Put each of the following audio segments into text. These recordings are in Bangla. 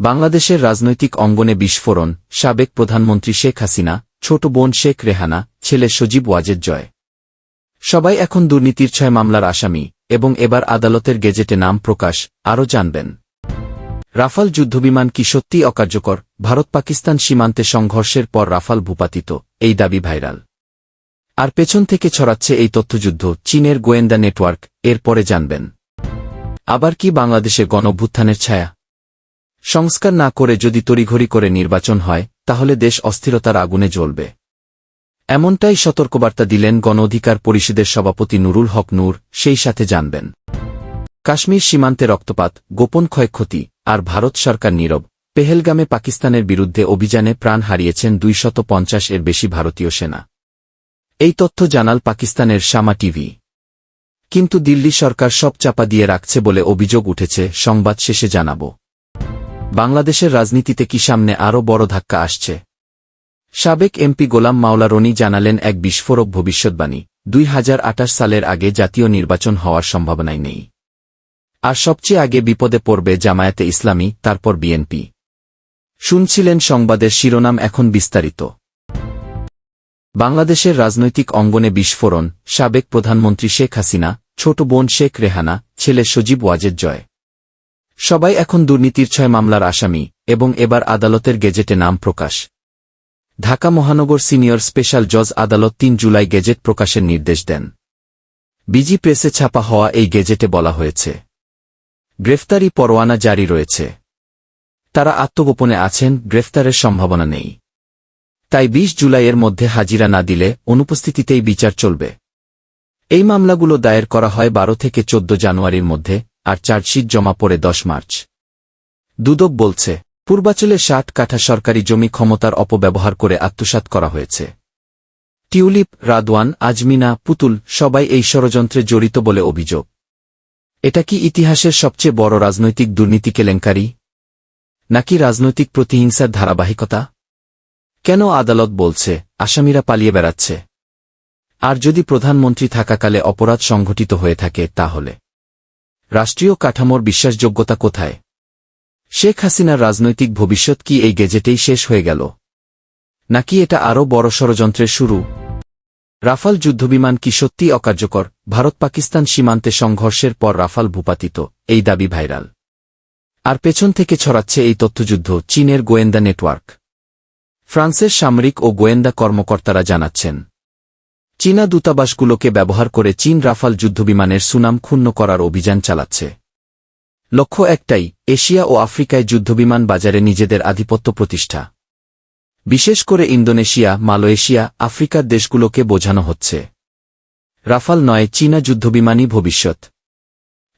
বাংলাদেশের রাজনৈতিক অঙ্গনে বিস্ফোরণ, সাবেক প্রধানমন্ত্রী শেখ হাসিনা, ছোট বোন শেখ রেহানা, ছেলে সজীব ওয়াজেদ জয়। সবাই এখন দুর্নীতির ছয় মামলার আসামি, এবং এবার আদালতের গেজেটে নাম প্রকাশ, আরও জানবেন। রাফাল যুদ্ধবিমান কি সত্যিই অকার্যকর? ভারত পাকিস্তান সীমান্তে সংঘর্ষের পর রাফাল ভূপাতিত, এই দাবি ভাইরাল। আর পেছন থেকে ছড়াচ্ছে এই তথ্যযুদ্ধ, চীনের গোয়েন্দা নেটওয়ার্ক, এরপরে জানবেন। আবার কি বাংলাদেশে গণভ্যুত্থানের ছায়া? সংস্কার না করে যদি তড়িঘড়ি করে নির্বাচন হয়, তাহলে দেশ অস্থিরতার আগুনে জ্বলবে। এমনটাই সতর্কবার্তা দিলেন গণ অধিকার পরিষদের সভাপতি নুরুল হক নূর, সেই সাথে জানবেন। কাশ্মীর সীমান্তে রক্তপাত, গোপন ক্ষয়ক্ষতি, আর ভারত সরকার নীরব। পেহেলগামে পাকিস্তানের বিরুদ্ধে অভিযানে প্রাণ হারিয়েছেন দুইশত পঞ্চাশ এর বেশি ভারতীয় সেনা। এই তথ্য জানাল পাকিস্তানের শামা টিভি। কিন্তু দিল্লি সরকার সব চাপা দিয়ে রাখছে বলে অভিযোগ উঠেছে, সংবাদ শেষে জানাব। বাংলাদেশের রাজনীতিতে কি সামনে আরও বড় ধাক্কা আসছে? সাবেক এমপি গোলাম মাওলা রনি জানালেন, এক বিস্ফোরক ভবিষ্যৎবাণী। দুই হাজার আঠাশ সালের আগে জাতীয় নির্বাচন হওয়ার সম্ভাবনাই নেই। আর সবচেয়ে আগে বিপদে পড়বে জামায়াতে ইসলামী, তারপর বিএনপি। শুনছিলেন সংবাদের শিরোনাম, এখন বিস্তারিত। বাংলাদেশের রাজনৈতিক অঙ্গনে বিস্ফোরণ, সাবেক প্রধানমন্ত্রী শেখ হাসিনা, ছোট বোন শেখ রেহানা, ছেলে সজীব ওয়াজেদ জয়। সবাই এখন দুর্নীতির ছয় মামলার আসামি, এবং এবার আদালতের গেজেটে নাম প্রকাশ। ঢাকা মহানগর সিনিয়র স্পেশাল জজ আদালত তিন জুলাই গেজেট প্রকাশের নির্দেশ দেন। বিজি প্রেসে ছাপা হওয়া এই গেজেটে বলা হয়েছে, গ্রেফতারি পরোয়ানা জারি রয়েছে। তারা আত্মগোপনে আছেন, গ্রেফতারের সম্ভাবনা নেই। তাই ২০ জুলাইয়ের মধ্যে হাজিরা না দিলে অনুপস্থিতিতেই বিচার চলবে। এই মামলাগুলো দায়ের করা হয় বারো থেকে চোদ্দ জানুয়ারির মধ্যে আর চার্জশিট জমা পড়ে দশ মার্চ। দুদক বলছে, পূর্বাচলে ষাট কাঠা সরকারি জমি ক্ষমতার অপব্যবহার করে আত্মসাৎ করা হয়েছে। টিউলিপ, রাদওয়ান, আজমিনা, পুতুল সবাই এই ষড়যন্ত্রে জড়িত বলে অভিযোগ। এটা কি ইতিহাসের সবচেয়ে বড় রাজনৈতিক দুর্নীতি কেলেঙ্কারি? নাকি রাজনৈতিক প্রতিহিংসার ধারাবাহিকতা? কেন আদালত বলছে, আসামিরা পালিয়ে বেড়াচ্ছে? আর যদি প্রধানমন্ত্রী থাকাকালে অপরাধ সংঘটিত হয়ে থাকে তাহলে? রাষ্ট্রীয় কাঠামোর বিশ্বাসযোগ্যতা কোথায়? শেখ হাসিনার রাজনৈতিক ভবিষ্যৎ কি এই গেজেটেই শেষ হয়ে গেল? নাকি এটা আরও বড় ষড়যন্ত্রের শুরু? রাফাল যুদ্ধবিমান কি সত্যি অকার্যকর? ভারত পাকিস্তান সীমান্তে সংঘর্ষের পর রাফাল ভূপাতিত, এই দাবি ভাইরাল। আর পেছন থেকে ছড়াচ্ছে এই তথ্যযুদ্ধ, চীনের গোয়েন্দা নেটওয়ার্ক। ফ্রান্সের সামরিক ও গোয়েন্দা কর্মকর্তারা জানাচ্ছেন। চীনা দূতাবাসগুলোকে ব্যবহার করে চীন রাফাল যুদ্ধবিমানের সুনাম ক্ষুণ্ণ করার অভিযান চালাচ্ছে। লক্ষ্য একটাই, এশিয়া ও আফ্রিকায় যুদ্ধবিমান বাজারে নিজেদের আধিপত্য প্রতিষ্ঠা। বিশেষ করে ইন্দোনেশিয়া, মালয়েশিয়া, আফ্রিকার দেশগুলোকে বোঝানো হচ্ছে। রাফাল নয়, চীনা যুদ্ধবিমানই ভবিষ্যৎ।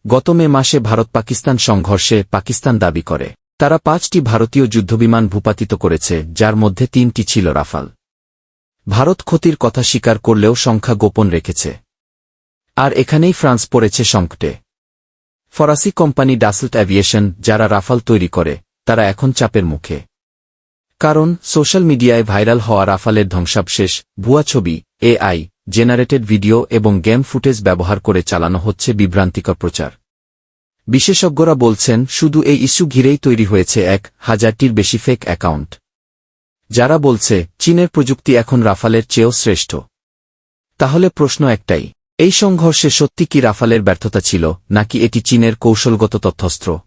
গত মে মাসে ভারত পাকিস্তান সংঘর্ষে পাকিস্তান দাবি করে। তারা পাঁচটি ভারতীয় যুদ্ধবিমান ভূপাতিত করেছে, যার মধ্যে তিনটি ছিল রাফাল। ভারত ক্ষতির কথা স্বীকার করলেও সংখ্যা গোপন রেখেছে। আর এখানেই ফ্রান্স পড়েছে সংকটে। ফরাসি কোম্পানি ডাসল্ট অ্যাভিয়েশন, যারা রাফাল তৈরি করে, তারা এখন চাপের মুখে। কারণ, সোশ্যাল মিডিয়ায় ভাইরাল হওয়া রাফালের ধ্বংসাবশেষ, ভুয়া ছবি, এআই, জেনারেটেড ভিডিও এবং গেম ফুটেজ ব্যবহার করে চালানো হচ্ছে বিভ্রান্তিকর প্রচার। বিশেষজ্ঞরা বলছেন, শুধু এই ইস্যু ঘিরেই তৈরি হয়েছে এক হাজারটির বেশি ফেক অ্যাকাউন্ট যারা বলছে, চীনের প্রযুক্তি এখন রাফালের চেয়েও শ্রেষ্ঠ। তাহলে প্রশ্ন একটাই, এই সংঘর্ষে সত্যি কি রাফালের ব্যর্থতা ছিল, নাকি এটি চীনের কৌশলগত তথ্যস্ত্র?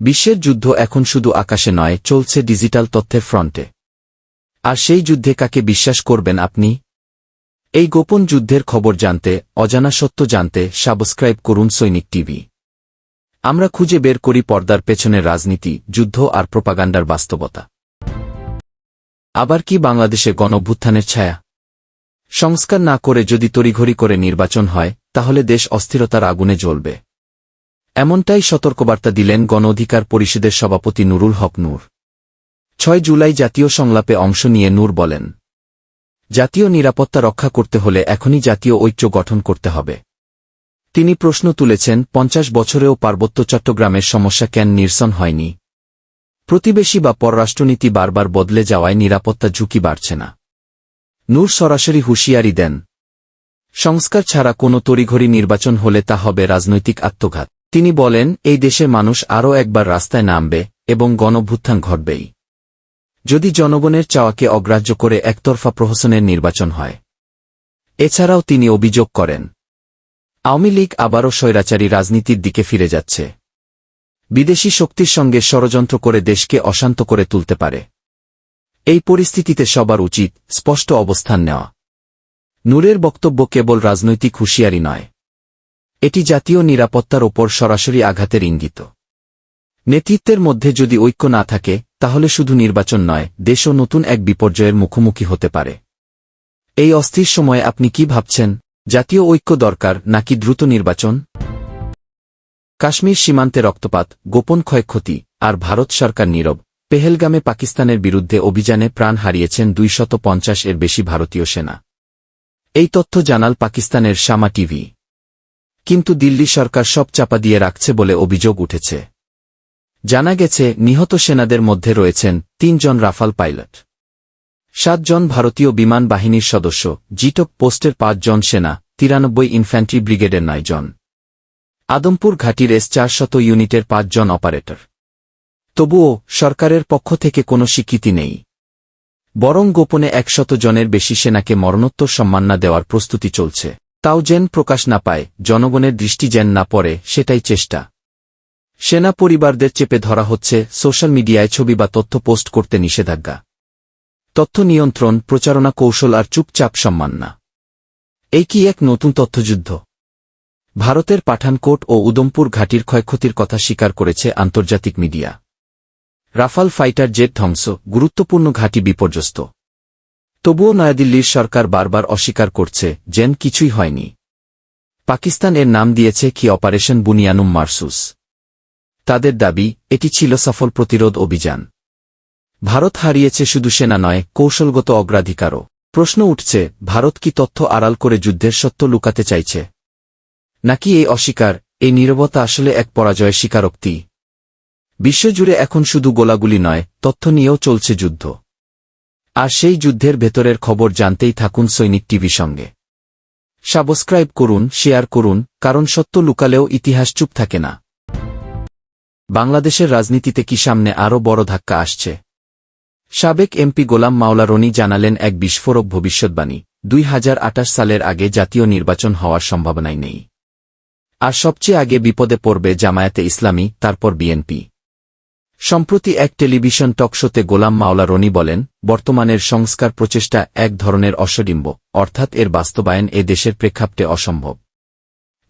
বিশ্বের যুদ্ধ এখন শুধু আকাশে নয়, চলছে ডিজিটাল তথ্যের ফ্রন্টে। আর সেই যুদ্ধে কাকে বিশ্বাস করবেন আপনি? এই গোপন যুদ্ধের খবর জানতে, অজানা সত্য জানতে, সাবস্ক্রাইব করুন সৈনিক টিভি। আমরা খুঁজে বের করি পর্দার পেছনের রাজনীতি, যুদ্ধ আর প্রপাগান্ডার বাস্তবতা। আবার কি বাংলাদেশে গণভ্যুত্থানের ছায়া? সংস্কার না করে যদি তড়িঘড়ি করে নির্বাচন হয়, তাহলে দেশ অস্থিরতার আগুনে জ্বলবে। এমনটাই সতর্কবার্তা দিলেন গণ অধিকার পরিষদের সভাপতি নুরুল হক নূর। ছয় জুলাই জাতীয় সংলাপে অংশ নিয়ে নূর বলেন, জাতীয় নিরাপত্তা রক্ষা করতে হলে এখনই জাতীয় ঐক্য গঠন করতে হবে। তিনি প্রশ্ন তুলেছেন, পঞ্চাশ বছরেও পার্বত্য চট্টগ্রামের সমস্যা কেন নিরসন হয়নি? প্রতিবেশী বা পররাষ্ট্রনীতি বারবার বদলে যাওয়ায় নিরাপত্তা ঝুঁকি বাড়ছে না। নূর সরাসরি হুঁশিয়ারি দেন, সংস্কার ছাড়া কোনো তড়িঘড়ি নির্বাচন হলে তা হবে রাজনৈতিক আত্মঘাত। তিনি বলেন, এই দেশের মানুষ আরও একবার রাস্তায় নামবে এবং গণভ্যুত্থান ঘটবেই। যদি জনগণের চাওয়াকে অগ্রাহ্য করে একতরফা প্রহসনের নির্বাচন হয়। এছাড়াও তিনি অভিযোগ করেন, আওয়ামী লীগ আবারও স্বৈরাচারী রাজনীতির দিকে ফিরে যাচ্ছে। বিদেশি শক্তির সঙ্গে ষড়যন্ত্র করে দেশকে অশান্ত করে তুলতে পারে। এই পরিস্থিতিতে সবার উচিত স্পষ্ট অবস্থান নেওয়া। নূরের বক্তব্য কেবল রাজনৈতিক হুঁশিয়ারি নয়। এটি জাতীয় নিরাপত্তার ওপর সরাসরি আঘাতের ইঙ্গিত। নেতৃত্বের মধ্যে যদি ঐক্য না থাকে, তাহলে শুধু নির্বাচন নয় দেশও নতুন এক বিপর্যয়ের মুখোমুখি হতে পারে। এই অস্থির সময়ে আপনি কি ভাবছেন? জাতীয় ঐক্য দরকার নাকি দ্রুত নির্বাচন? কাশ্মীর সীমান্তে রক্তপাত, গোপন ক্ষয়ক্ষতি, আর ভারত সরকার নীরব। পেহেলগামে পাকিস্তানের বিরুদ্ধে অভিযানে প্রাণ হারিয়েছেন দুইশত পঞ্চাশ এর বেশি ভারতীয় সেনা। এই তথ্য জানাল পাকিস্তানের শামা টিভি। কিন্তু দিল্লি সরকার সব চাপা দিয়ে রাখছে বলে অভিযোগ উঠেছে। জানা গেছে, নিহত সেনাদের মধ্যে রয়েছেন তিনজন রাফাল পাইলট। সাতজন ভারতীয় বিমান বাহিনীর সদস্য, জিটক পোস্টের পাঁচজন সেনা, তিরানব্বই ইনফ্যান্ট্রি ব্রিগেডের নয় জন আদমপুর ঘাটির এস চারশত ইউনিটের পাঁচজন অপারেটর। তবুও, সরকারের পক্ষ থেকে কোনো স্বীকৃতি নেই। বরং গোপনে একশত জনের বেশি সেনাকে মরণোত্তর সম্মাননা দেওয়ার প্রস্তুতি চলছে। তাও যেন প্রকাশ না পায়, জনগণের দৃষ্টি যেন না পড়ে, সেটাই চেষ্টা। সেনা পরিবারদের চেপে ধরা হচ্ছে, সোশ্যাল মিডিয়ায় ছবি বা তথ্য পোস্ট করতে নিষেধাজ্ঞা। তথ্য নিয়ন্ত্রণ, প্রচারণা কৌশল আর চুপচাপ সম্মান না এই কি এক নতুন তথ্যযুদ্ধ? ভারতের পাঠানকোট ও উদমপুর ঘাটির ক্ষয়ক্ষতির কথা স্বীকার করেছে আন্তর্জাতিক মিডিয়া। রাফাল ফাইটার জেট ধ্বংস, গুরুত্বপূর্ণ ঘাঁটি বিপর্যস্ত। তবুও নয়াদিল্লির সরকার বারবার অস্বীকার করছে, যেন কিছুই হয়নি। পাকিস্তান এর নাম দিয়েছে কি অপারেশন বুনিয়ানুম মারসুস। তাদের দাবি, এটি ছিল সফল প্রতিরোধ অভিযান। ভারত হারিয়েছে শুধু সেনা নয়, কৌশলগত অগ্রাধিকারও। প্রশ্ন উঠছে, ভারত কি তথ্য আড়াল করে যুদ্ধের সত্য লুকাতে চাইছে? নাকি এই অস্বীকার, এই নীরবতা আসলে এক পরাজয়ের স্বীকারোক্তি। বিশ্বজুড়ে এখন শুধু গোলাগুলি নয়, তথ্য নিয়েও চলছে যুদ্ধ। আর সেই যুদ্ধের ভেতরের খবর জানতেই থাকুন সৈনিক টিভি সঙ্গে। সাবস্ক্রাইব করুন, শেয়ার করুন, কারণ সত্য লুকালেও ইতিহাস চুপ থাকে না। বাংলাদেশের রাজনীতিতে কি সামনে আরও বড় ধাক্কা আসছে? সাবেক এমপি গোলাম মাওলা রনি জানালেন এক বিস্ফোরক ভবিষ্যৎবাণী, দুই হাজার আটাশ সালের আগে জাতীয় নির্বাচন হওয়ার সম্ভাবনাই নেই। আর সবচেয়ে আগে বিপদে পড়বে জামায়াতে ইসলামী, তারপর বিএনপি। সম্প্রতি এক টেলিভিশন টকশোতে গোলাম মাওলা রনি বলেন, বর্তমানের সংস্কার প্রচেষ্টা এক ধরনের অসডিম্ব, অর্থাৎ এর বাস্তবায়ন এ দেশের প্রেক্ষাপটে অসম্ভব।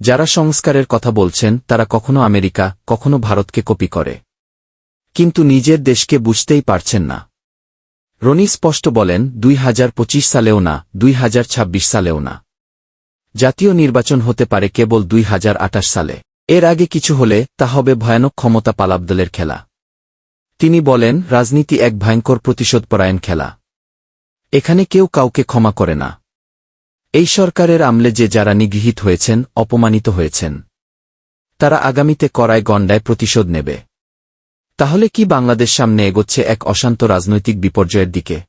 যারা সংস্কারের কথা বলছেন, তারা কখনো আমেরিকা, কখনো ভারতকে কপি করে। কিন্তু নিজের দেশকে বুঝতেই পারছেন না। রনি স্পষ্ট বলেন, দুই হাজার পঁচিশ সালেও না, দুই হাজার ছাব্বিশ সালেও না। জাতীয় নির্বাচন হতে পারে কেবল দুই হাজার আটাশ সালে। এর আগে কিছু হলে তা হবে ভয়ানক ক্ষমতা পালাবদলের খেলা। তিনি বলেন, রাজনীতি এক ভয়ঙ্কর প্রতিশোধপরায়ণ খেলা। এখানে কেউ কাউকে ক্ষমা করে না। এই সরকারের আমলে যে যারা নিগৃহীত হয়েছেন, অপমানিত হয়েছেন। তারা আগামীতে করায় গণ্ডায় প্রতিশোধ নেবে। তাহলে কি বাংলাদেশ সামনে এগোচ্ছে এক অশান্ত রাজনৈতিক বিপর্যয়ের দিকে?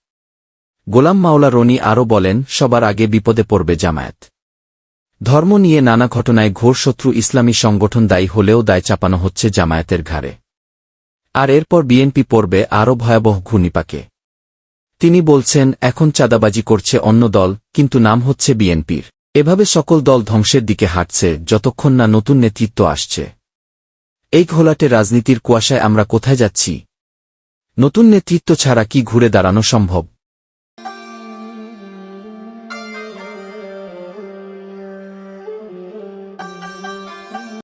গোলাম মাওলা রনি আরও বলেন, সবার আগে বিপদে পড়বে জামায়াত। ধর্ম নিয়ে নানা ঘটনায় ঘোর শত্রু ইসলামী সংগঠন দায়ী হলেও দায় চাপানো হচ্ছে জামায়াতের ঘাড়ে। আর এরপর বিএনপি পড়বে আরও ভয়াবহ ঘূর্ণিপাকে। তিনি বলছেন, এখন চাঁদাবাজি করছে অন্য দল, কিন্তু নাম হচ্ছে বিএনপির। এভাবে সকল দল ধ্বংসের দিকে হাঁটছে, যতক্ষণ না নতুন নেতৃত্ব আসছে। এই ঘোলাটে রাজনীতির কুয়াশায় আমরা কোথায় যাচ্ছি? নতুন নেতৃত্ব ছাড়া কি ঘুরে দাঁড়ানো সম্ভব?